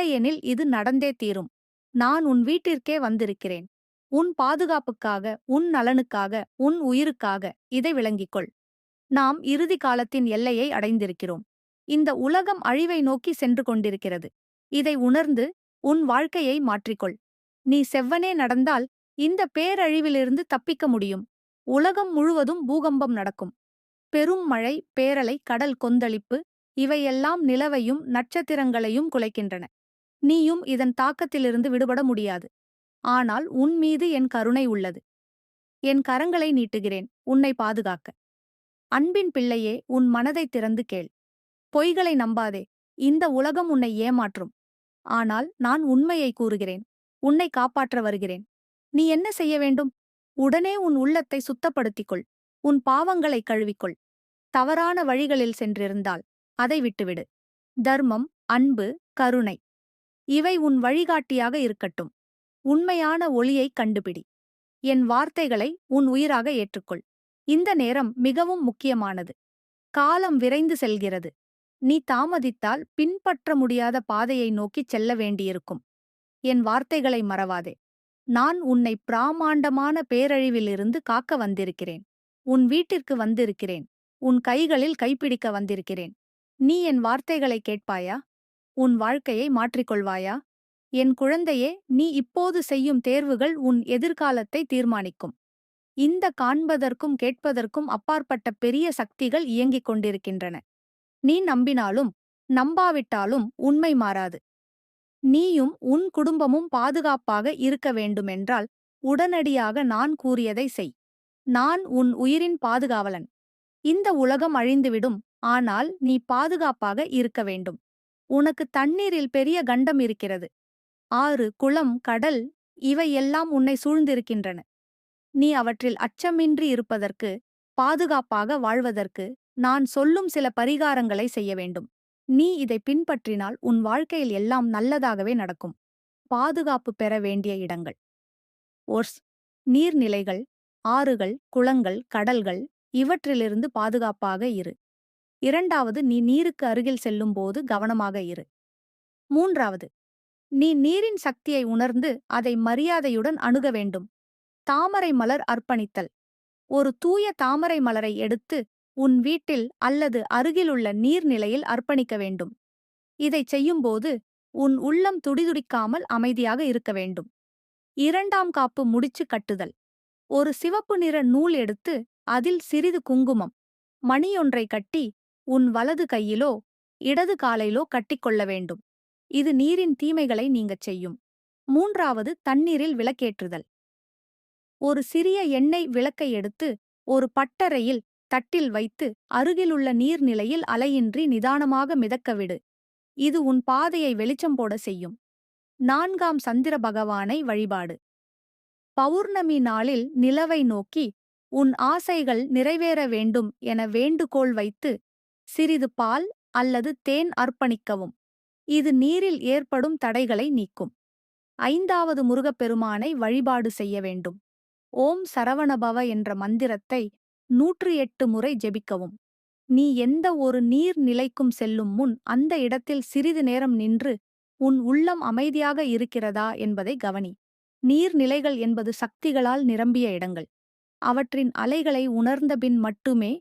இல்லையெனில் இது நடந்தே தீரும். நான் உன் வீட்டிற்கே வந்திருக்கிறேன். உன் பாதுகாப்புக்காக உன் நலனுக்காக உன் உயிருக்காக இதை விளங்கிக்கொள். நாம் இறுதி காலத்தின் எல்லையை அடைந்திருக்கிறோம். இந்த உலகம் அழிவை நோக்கி சென்று கொண்டிருக்கிறது. இதை உணர்ந்து உன் வாழ்க்கையை மாற்றிக்கொள். நீ செவ்வனே நடந்தால் இந்த பேரழிவிலிருந்து தப்பிக்க முடியும். உலகம் முழுவதும் பூகம்பம் நடக்கும். பெரும் மழை பேரலை கடல் கொந்தளிப்பு இவையெல்லாம் நிலவையும் நட்சத்திரங்களையும் குலைக்கின்றன. நீயும் இதன் தாக்கத்திலிருந்து விடுபட முடியாது. ஆனால் உன் மீது என் கருணை உள்ளது. என் கரங்களை நீட்டுகிறேன் உன்னை பாதுகாக்க. அன்பின் பிள்ளையே உன் மனதை திறந்து கேள். பொய்களை நம்பாதே இந்த உலகம் உன்னை ஏமாற்றும். ஆனால் நான் உண்மையை கூறுகிறேன் உன்னை காப்பாற்ற வருகிறேன். நீ என்ன செய்ய வேண்டும்? உடனே உன் உள்ளத்தை சுத்தப்படுத்திக்கொள். உன் பாவங்களை கழுவிக்கொள். தவறான வழிகளில் சென்றிருந்தால் அதை விட்டுவிடு. தர்மம் அன்பு கருணை. இவை உன் வழிகாட்டியாக இருக்கட்டும். உண்மையான ஒளியைக் கண்டுபிடி. என் வார்த்தைகளை உன் உயிராக ஏற்றுக்கொள். இந்த நேரம் மிகவும் முக்கியமானது. காலம் விரைந்து செல்கிறது. நீ தாமதித்தால் பின்பற்ற முடியாத பாதையை நோக்கிச் செல்ல வேண்டியிருக்கும். என் வார்த்தைகளை மறவாதே. நான் உன்னை பிராமாண்டமான பேரழிவிலிருந்து காக்க வந்திருக்கிறேன். உன் வீட்டிற்கு வந்திருக்கிறேன். உன் கைகளில் கைப்பிடிக்க வந்திருக்கிறேன். நீ என் வார்த்தைகளை கேட்பாயா? உன் வாழ்க்கையை மாற்றிக்கொள்வாயா? என் குழந்தையே நீ இப்போது செய்யும் தேர்வுகள் உன் எதிர்காலத்தை தீர்மானிக்கும். இந்த காண்பதற்கும் கேட்பதற்கும் அப்பாற்பட்ட பெரிய சக்திகள் இயங்கிக் கொண்டிருக்கின்றன. நீ நம்பினாலும் நம்பாவிட்டாலும் உண்மை மாறாது. நீயும் உன் குடும்பமும் பாதுகாப்பாக இருக்க வேண்டுமென்றால் உடனடியாக நான் கூறியதை செய். நான் உன் உயிரின் பாதுகாவலன். இந்த உலகம் அழிந்துவிடும் ஆனால் நீ பாதுகாப்பாக இருக்க வேண்டும். உனக்கு தண்ணீரில் பெரிய கண்டம் இருக்கிறது. ஆறு குளம் கடல் இவையெல்லாம் உன்னை சூழ்ந்திருக்கின்றன. நீ அவற்றில் அச்சமின்றி இருப்பதற்கு பாதுகாப்பாக வாழ்வதற்கு நான் சொல்லும் சில பரிகாரங்களை செய்ய வேண்டும். நீ இதை பின்பற்றினால் உன் வாழ்க்கையில் எல்லாம் நல்லதாகவே நடக்கும். பாதுகாப்பு பெற வேண்டிய இடங்கள். ஒர்ஸ் நீர்நிலைகள் ஆறுகள் குளங்கள் கடல்கள் இவற்றிலிருந்து பாதுகாப்பாக இரு. இரண்டாவது நீ நீருக்கு அருகில் செல்லும்போது கவனமாக இரு. மூன்றாவது நீ நீரின் சக்தியை உணர்ந்து அதை மரியாதையுடன் அணுக வேண்டும். தாமரை மலர் அர்ப்பணித்தல். ஒரு தூய தாமரை மலரை எடுத்து உன் வீட்டில் அல்லது அருகிலுள்ள நீர்நிலையில் அர்ப்பணிக்க வேண்டும். இதைச் செய்யும்போது உன் உள்ளம் துடிதுடிக்காமல் அமைதியாக இருக்க வேண்டும். இரண்டாம் காப்பு முடிச்சு கட்டுதல். ஒரு சிவப்பு நிற நூல் எடுத்து அதில் சிறிது குங்குமம் மணியொன்றை கட்டி உன் வலது கையிலோ இடது காலையிலோ கட்டிக்கொள்ள வேண்டும். இது நீரின் தீமைகளை நீங்கச் செய்யும். மூன்றாவது தண்ணீரில் விளக்கேற்றுதல். ஒரு சிறிய எண்ணெய் விளக்கை எடுத்து ஒரு பட்டறையில் தட்டில் வைத்து அருகிலுள்ள நீர்நிலையில் அலையின்றி நிதானமாக மிதக்கவிடு இது உன் பாதையை வெளிச்சம் போட செய்யும். நான்காம் சந்திர பகவானை வழிபாடு. பௌர்ணமி நாளில் நிலவை நோக்கி உன் ஆசைகள் நிறைவேற வேண்டும் என வேண்டுகோள் வைத்து சிறிது பால் அல்லது தேன் அர்ப்பணிக்கவும். இது நீரில் ஏற்படும் தடைகளை நீக்கும். ஐந்தாவது முருகப்பெருமானை வழிபாடு செய்ய வேண்டும். ஓம் சரவணபவ என்ற மந்திரத்தை நூற்றி எட்டு முறை ஜெபிக்கவும். நீ எந்த ஒரு நீர் நிலைக்கும் செல்லும் முன் அந்த இடத்தில் சிறிது நேரம் நின்று உன் உள்ளம் அமைதியாக இருக்கிறதா என்பதை கவனி. நீர்நிலைகள் என்பது சக்திகளால் நிரம்பிய இடங்கள். அவற்றின் அலைகளை உணர்ந்தபின் மட்டுமே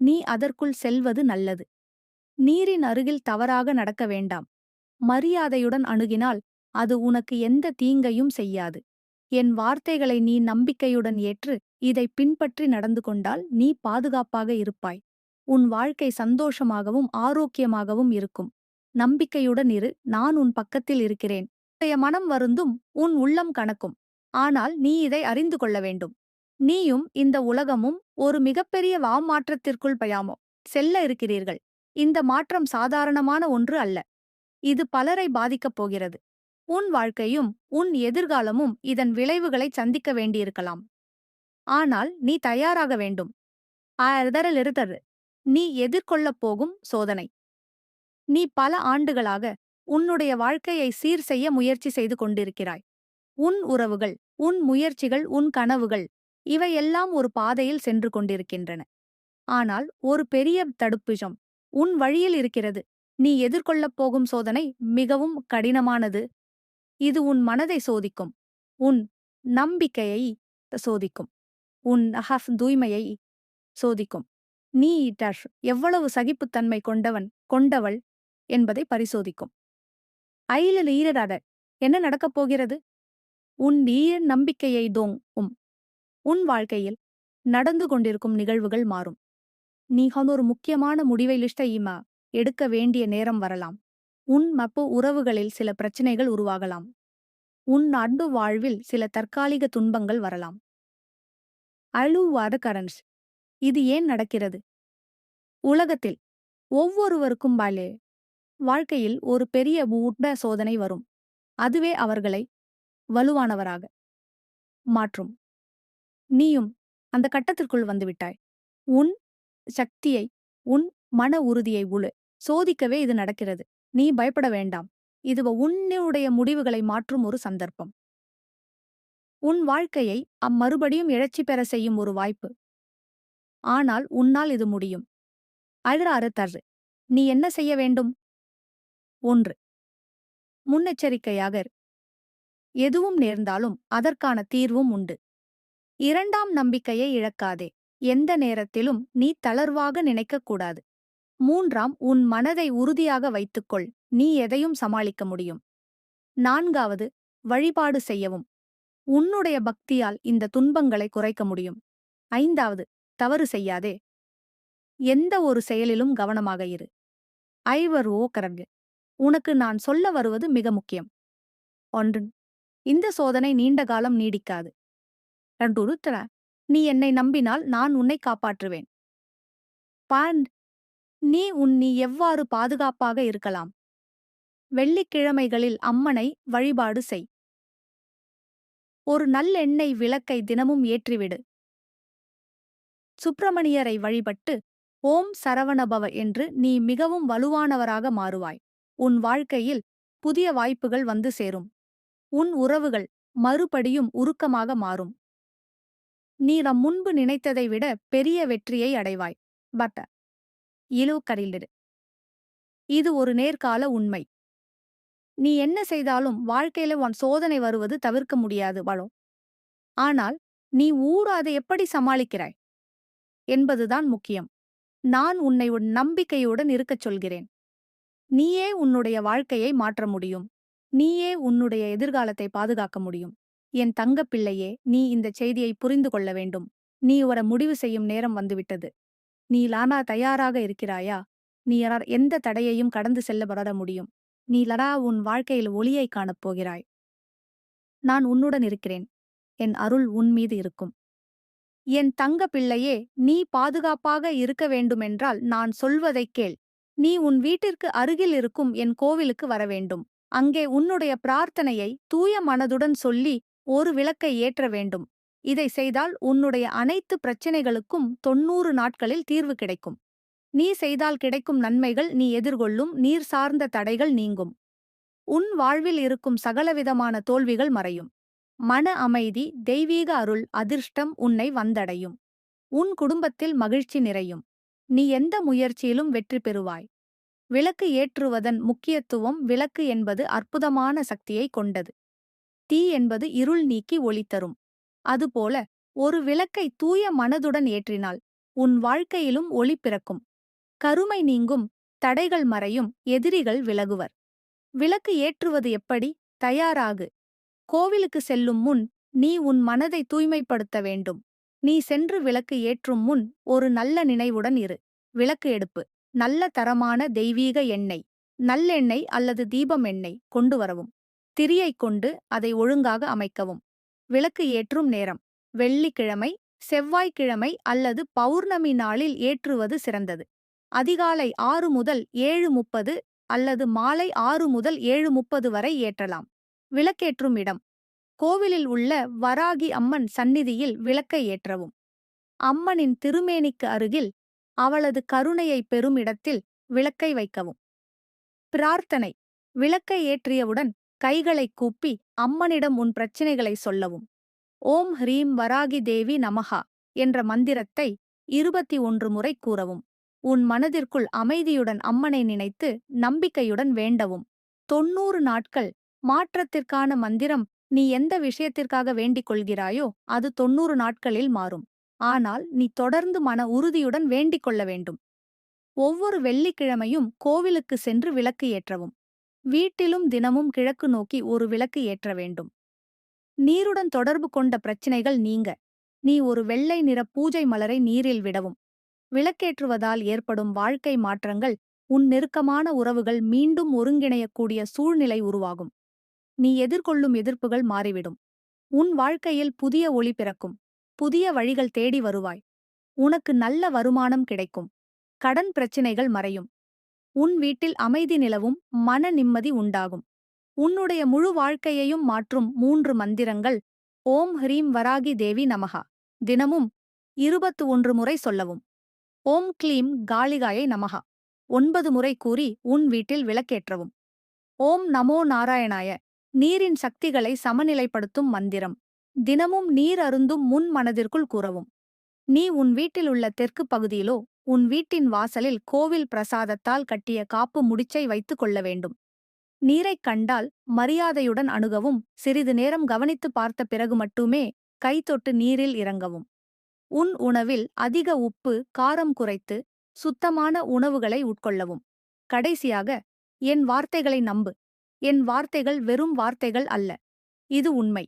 நீ அதற்குள் செல்வது நல்லது. நீரின் அருகில் தவறாக நடக்க வேண்டாம். மரியாதையுடன் அணுகினால் அது உனக்கு எந்த தீங்கையும் செய்யாது. என் வார்த்தைகளை நீ நம்பிக்கையுடன் ஏற்று இதை பின்பற்றி நடந்து கொண்டால் நீ பாதுகாப்பாக இருப்பாய். உன் வாழ்க்கை சந்தோஷமாகவும் ஆரோக்கியமாகவும் இருக்கும். நம்பிக்கையுடன் இரு நான் உன் பக்கத்தில் இருக்கிறேன். மனம் வருந்தும் உன் உள்ளம் கணக்கும் ஆனால் நீ இதை அறிந்து கொள்ள வேண்டும். நீயும் இந்த உலகமும் ஒரு மிகப்பெரிய வாமாற்றத்திற்குள் பயாமோ செல்ல இருக்கிறீர்கள். இந்த மாற்றம் சாதாரணமான ஒன்று அல்ல. இது பலரை பாதிக்கப் போகிறது. உன் வாழ்க்கையும் உன் எதிர்காலமும் இதன் விளைவுகளை சந்திக்க வேண்டியிருக்கலாம். ஆனால் நீ தயாராக வேண்டும். இருதரு நீ எதிர்கொள்ளப் போகும் சோதனை. நீ பல ஆண்டுகளாக உன்னுடைய வாழ்க்கையை சீர் செய்ய முயற்சி செய்து கொண்டிருக்கிறாய். உன் உறவுகள் உன் முயற்சிகள் உன் கனவுகள் இவையெல்லாம் ஒரு பாதையில் சென்று கொண்டிருக்கின்றன. ஆனால் ஒரு பெரிய தடுப்பிஷம் உன் வழியில் இருக்கிறது. நீ எதிர்கொள்ளப் போகும் சோதனை மிகவும் கடினமானது. இது உன் மனதை சோதிக்கும். உன் நம்பிக்கையை சோதிக்கும். உன் அஹஃப் தூய்மையை சோதிக்கும். நீ டஷ் எவ்வளவு சகிப்புத்தன்மை கொண்டவன் கொண்டவள் என்பதை பரிசோதிக்கும். ஐலில் ஈரராத என்ன நடக்கப் போகிறது? உன் ஈர நம்பிக்கையை தோங் உம் உன் வாழ்க்கையில் நடந்து கொண்டிருக்கும் நிகழ்வுகள் மாறும். நீ ஒரு முக்கியமான முடிவை லிஸ்டையுமா எடுக்க வேண்டிய நேரம் வரலாம். உன் மப்பு உறவுகளில் சில பிரச்சனைகள் உருவாகலாம். உன் அன்பு வாழ்வில் சில தற்காலிக துன்பங்கள் வரலாம். அழுவாத கரன்ஸ் இது ஏன் நடக்கிறது? உலகத்தில் ஒவ்வொருவருக்கும் பாலே வாழ்க்கையில் ஒரு பெரிய உட்ப சோதனை வரும். அதுவே அவர்களை வலுவானவராக மாற்றும். நீயும் அந்த கட்டத்திற்குள் வந்துவிட்டாய் உன் சக்தியை உன் மன உறுதியை உழு சோதிக்கவே இது நடக்கிறது. நீ பயப்பட வேண்டாம். இது உன்னுடைய முடிவுகளை மாற்றும் ஒரு சந்தர்ப்பம். உன் வாழ்க்கையை அம்மறுபடியும் இழச்சி பெற செய்யும் ஒரு வாய்ப்பு. ஆனால் உன்னால் இது முடியும். அழுறாறு தர்று நீ என்ன செய்ய வேண்டும்? ஒன்று. முன்னெச்சரிக்கையாக எதுவும் நேர்ந்தாலும் அதற்கான தீர்வும் உண்டு. இரண்டாம் நம்பிக்கையை இழக்காதே. எந்த நேரத்திலும் நீ தளர்வாக நினைக்கக்கூடாது. மூன்றாம் உன் மனதை உறுதியாக வைத்துக்கொள். நீ எதையும் சமாளிக்க முடியும். நான்காவது வழிபாடு செய்யவும். உன்னுடைய பக்தியால் இந்த துன்பங்களை குறைக்க முடியும். ஐந்தாவது தவறு செய்யாதே. எந்த ஒரு செயலிலும் கவனமாக இரு. ஐவர் ஓ கரங்கு உனக்கு நான் சொல்ல வருவது மிக முக்கியம். ஒன்று இந்த சோதனை நீண்ட காலம் நீடிக்காது. ரெண்டுருத்தர நீ என்னை நம்பினால் நான் உன்னை காப்பாற்றுவேன். பாண்ட் நீ உன் நீ எவ்வாறு பாதுகாப்பாக இருக்கலாம்? வெள்ளிக்கிழமைகளில் அம்மனை வழிபாடு செய். ஒரு நல்லெண்ணெய் விளக்கை தினமும் ஏற்றிவிடு. சுப்பிரமணியரை வழிபட்டு ஓம் சரவணபவ என்று நீ மிகவும் வலுவானவராக மாறுவாய். உன் வாழ்க்கையில் புதிய வாய்ப்புகள் வந்து சேரும். உன் உறவுகள் மறுபடியும் உருக்கமாக மாறும். நீ நம் முன்பு நினைத்ததை விட பெரிய வெற்றியை அடைவாய். பட்ட. இலோ இது ஒரு நேர்கால உண்மை. நீ என்ன செய்தாலும் வாழ்க்கையில உன் சோதனை வருவது தவிர்க்க முடியாது வளோ ஆனால் நீ ஊர் அதை எப்படி சமாளிக்கிறாய்? என்பதுதான் முக்கியம். நான் உன்னை உன் நம்பிக்கையுடன் இருக்கச் சொல்கிறேன். நீயே உன்னுடைய வாழ்க்கையை மாற்ற முடியும். நீயே உன்னுடைய எதிர்காலத்தை பாதுகாக்க முடியும். என் தங்கப் பிள்ளையே நீ இந்த செய்தியை புரிந்து கொள்ள வேண்டும். நீ ஒரு முடிவு செய்யும் நேரம் வந்துவிட்டது. நீ லானா தயாராக இருக்கிறாயா? நீ யார் எந்த தடையையும் கடந்து செல்ல வர முடியும். நீ லரா உன் வாழ்க்கையில் ஒளியை காணப் போகிறாய். நான் உன்னுடன் இருக்கிறேன். என் அருள் உன் மீது இருக்கும். என் தங்க பிள்ளையே நீ பாதுகாப்பாக இருக்க வேண்டுமென்றால் நான் சொல்வதைக் கேள். நீ உன் வீட்டிற்கு அருகில் இருக்கும் என் கோவிலுக்கு வர வேண்டும். அங்கே உன்னுடைய பிரார்த்தனையை தூய மனதுடன் சொல்லி ஒரு விளக்கை ஏற்ற வேண்டும். இதை செய்தால் உன்னுடைய அனைத்து பிரச்சினைகளுக்கும் தொன்னூறு நாட்களில் தீர்வு கிடைக்கும். நீ செய்தால் கிடைக்கும் நன்மைகள் நீ எதிர்கொள்ளும் நீர் சார்ந்த தடைகள் நீங்கும். உன் வாழ்வில் இருக்கும் சகலவிதமான தோல்விகள் மறையும். மன அமைதி தெய்வீக அருள் அதிர்ஷ்டம் உன்னை வந்தடையும். உன் குடும்பத்தில் மகிழ்ச்சி நிறையும். நீ எந்த முயற்சியிலும் வெற்றி பெறுவாய். விளக்கு ஏற்றுவதன் முக்கியத்துவம் விளக்கு என்பது அற்புதமான சக்தியை கொண்டது. தீ என்பது இருள் நீக்கி ஒளி தரும். அதுபோல ஒரு விளக்கை தூய மனதுடன் ஏற்றினால் உன் வாழ்க்கையிலும் ஒளி பிறக்கும். கருமை நீங்கும் தடைகள் மறையும் எதிரிகள் விலகுவர். விளக்கு ஏற்றுவது எப்படி? தயாராகு. கோவிலுக்கு செல்லும் முன் நீ உன் மனதை தூய்மைப்படுத்த வேண்டும். நீ சென்று விளக்கு ஏற்றும் முன் ஒரு நல்ல நினைவுடன் இரு. விளக்கு எடுப்பு நல்ல தரமான தெய்வீக எண்ணெய் நல்லெண்ணெய் அல்லது தீபம் எண்ணெய் கொண்டு வரவும். திரியைக் கொண்டு அதை ஒழுங்காக அமைக்கவும். விளக்கு ஏற்றும் நேரம். வெள்ளிக்கிழமை செவ்வாய்க்கிழமை அல்லது பௌர்ணமி நாளில் ஏற்றுவது சிறந்தது. அதிகாலை ஆறு முதல் ஏழு முப்பது அல்லது மாலை ஆறு முதல் ஏழு முப்பது வரை ஏற்றலாம். விளக்கேற்றும் இடம். கோவிலில் உள்ள வராகி அம்மன் சந்நிதியில் விளக்கை ஏற்றவும். அம்மனின் திருமேனிக்கு அருகில் அவளது கருணையை பெறும் இடத்தில் விளக்கை வைக்கவும். பிரார்த்தனை. விளக்கை ஏற்றியவுடன் கைகளைக் கூப்பி அம்மனிடம் உன் பிரச்சினைகளை சொல்லவும். ஓம் ஹ்ரீம் வராகி தேவி நமஹா என்ற மந்திரத்தை இருபத்தி ஒன்று முறை கூறவும். உன் மனதிற்குள் அமைதியுடன் அம்மனை நினைத்து நம்பிக்கையுடன் வேண்டவும். தொன்னூறு நாட்கள் மாற்றத்திற்கான மந்திரம் நீ எந்த விஷயத்திற்காக வேண்டிக் கொள்கிறாயோ அது தொன்னூறு நாட்களில் மாறும். ஆனால் நீ தொடர்ந்து மன உறுதியுடன் வேண்டிக் கொள்ள வேண்டும். ஒவ்வொரு வெள்ளிக்கிழமையும் கோவிலுக்கு சென்று விளக்கு ஏற்றவும். வீட்டிலும் தினமும் கிழக்கு நோக்கி ஒரு விளக்கு ஏற்ற வேண்டும். நீருடன் தொடர்பு கொண்ட பிரச்சினைகள் நீங்க. நீ ஒரு வெள்ளை நிற பூஜை மலரை நீரில் விடவும். விளக்கேற்றுவதால் ஏற்படும் வாழ்க்கை மாற்றங்கள் உன் நெருக்கமான உறவுகள் மீண்டும் ஒருங்கிணையக்கூடிய சூழ்நிலை உருவாகும். நீ எதிர்கொள்ளும் எதிர்ப்புகள் மாறிவிடும். உன் வாழ்க்கையில் புதிய ஒளி பிறக்கும். புதிய வழிகள் தேடி வருவாய். உனக்கு நல்ல வருமானம் கிடைக்கும். கடன் பிரச்சினைகள் மறையும். உன் வீட்டில் அமைதி நிலவும் மன நிம்மதி உண்டாகும். உன்னுடைய முழு வாழ்க்கையையும் மாற்றும் மூன்று மந்திரங்கள் ஓம் ஹ்ரீம் வராகி தேவி நமகா தினமும் இருபத்து ஒன்று முறை சொல்லவும். ஓம் க்ளீம் காளிகாயை நமகா ஒன்பது முறை கூறி உன் வீட்டில் விளக்கேற்றவும். ஓம் நமோ நாராயணாய. நீரின் சக்திகளை சமநிலைப்படுத்தும் மந்திரம். தினமும் நீர் அருந்தும் முன் மனதிற்குள் கூறவும். நீ உன் வீட்டில் உள்ள தெற்கு பகுதியிலோ உன் வீட்டின் வாசலில் கோவில் பிரசாதத்தால் கட்டிய காப்பு முடிச்சை வைத்துக் கொள்ள வேண்டும். நீரைக் கண்டால் மரியாதையுடன் அணுகவும் சிறிது நேரம் கவனித்து பார்த்த பிறகு மட்டுமே கைத்தொட்டு நீரில் இறங்கவும். உன் உணவில் அதிக உப்பு காரம் குறைத்து சுத்தமான உணவுகளை உட்கொள்ளவும். கடைசியாக என் வார்த்தைகளை நம்பு. என் வார்த்தைகள் வெறும் வார்த்தைகள் அல்ல. இது உண்மை.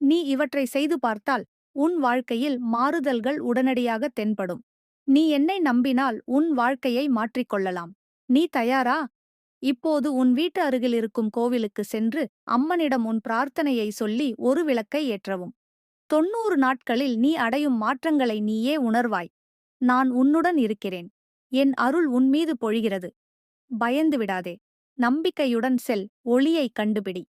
நீ இவற்றை செய்து பார்த்தால் உன் வாழ்க்கையில் மாறுதல்கள் உடனடியாக தென்படும். நீ என்னை நம்பினால் உன் வாழ்க்கையை மாற்றிக்கொள்ளலாம். நீ தயாரா? இப்போது உன் வீட்டு அருகில் இருக்கும் கோவிலுக்கு சென்று அம்மனிடம் உன் பிரார்த்தனையை சொல்லி ஒரு விளக்கை ஏற்றவும். தொன்னூறு நாட்களில் நீ அடையும் மாற்றங்களை நீயே உணர்வாய். நான் உன்னுடன் இருக்கிறேன். என் அருள் உன்மீது பொழிகிறது. பயந்து விடாதே. நம்பிக்கையுடன் செல். ஒளியைக் கண்டுபிடி.